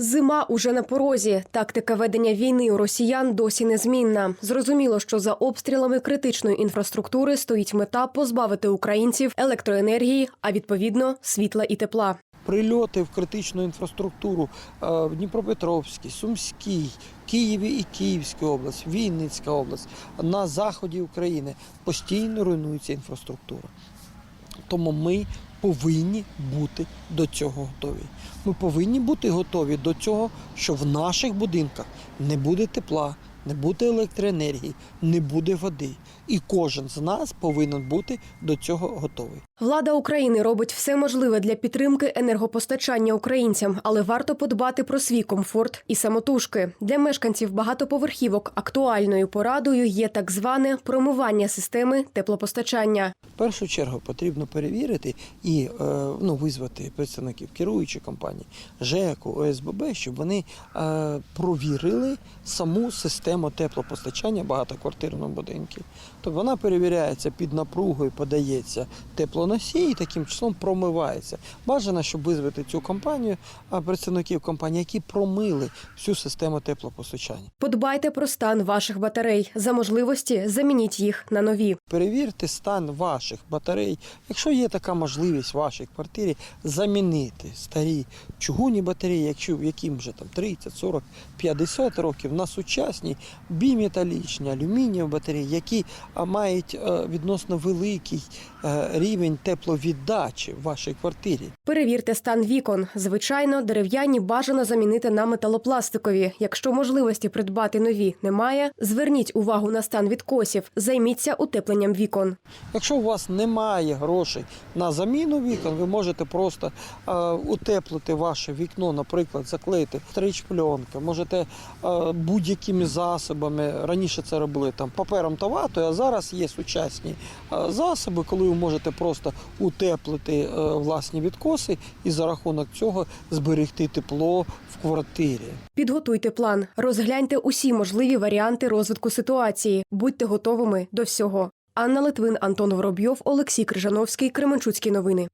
Зима уже на порозі. Тактика ведення війни у росіян досі незмінна. Зрозуміло, що за обстрілами критичної інфраструктури стоїть мета позбавити українців електроенергії, а відповідно світла і тепла. Прильоти в критичну інфраструктуру е, в Дніпропетровській, Сумській, Києві і Київській область, Вінницька область, на заході України постійно руйнується інфраструктура. Тому ми повинні бути до цього готові. Ми повинні бути готові до цього, що в наших будинках не буде тепла, не буде електроенергії, не буде води. І кожен з нас повинен бути до цього готовий. Влада України робить все можливе для підтримки енергопостачання українцям, але варто подбати про свій комфорт і самотужки. Для мешканців багатоповерхівок актуальною порадою є так зване промивання системи теплопостачання. В першу чергу потрібно перевірити і е, ну, визвати представників керуючої компанії, ЖЕКу, ОСББ, щоб вони е, провірили саму систему теплопостачання багатоквартирного будинку. Тобто вона перевіряється під напругою, подається теплоносій і таким числом промивається. Бажано, щоб визвати цю компанію, а представників компанії, які промили всю систему теплопостачання. Подбайте про стан ваших батарей. За можливості замініть їх на нові. Перевірте стан ваших батарей. Якщо є така можливість в вашій квартирі, замінити старі чугунні батареї, якщо яким вже там 30, 40, 50 років на сучасні біметалічні, алюмінієві батареї, які мають е, відносно великий е, рівень тепловіддачі в вашій квартирі. Перевірте стан вікон. Звичайно, дерев'яні бажано замінити на металопластикові. Якщо можливості придбати нові немає, зверніть увагу на стан відкосів. Займіться утепленням вікон. Якщо у вас немає грошей на заміну вікон, ви можете просто е, утеплити ваше вікно, наприклад, заклеїти стрейч-пленка, можете будь-якими засобами. Раніше це робили там папером та ватою, а зараз є сучасні е, засоби, коли ви можете просто утеплити е, власні відкоси і за рахунок цього зберегти тепло в квартирі. Підготуйте план, розгляньте усі можливі варіанти розвитку ситуації. Будьте готовими до всього. Анна Литвин, Антон Воробйов, Олексій Крижановський, Кременчуцькі новини.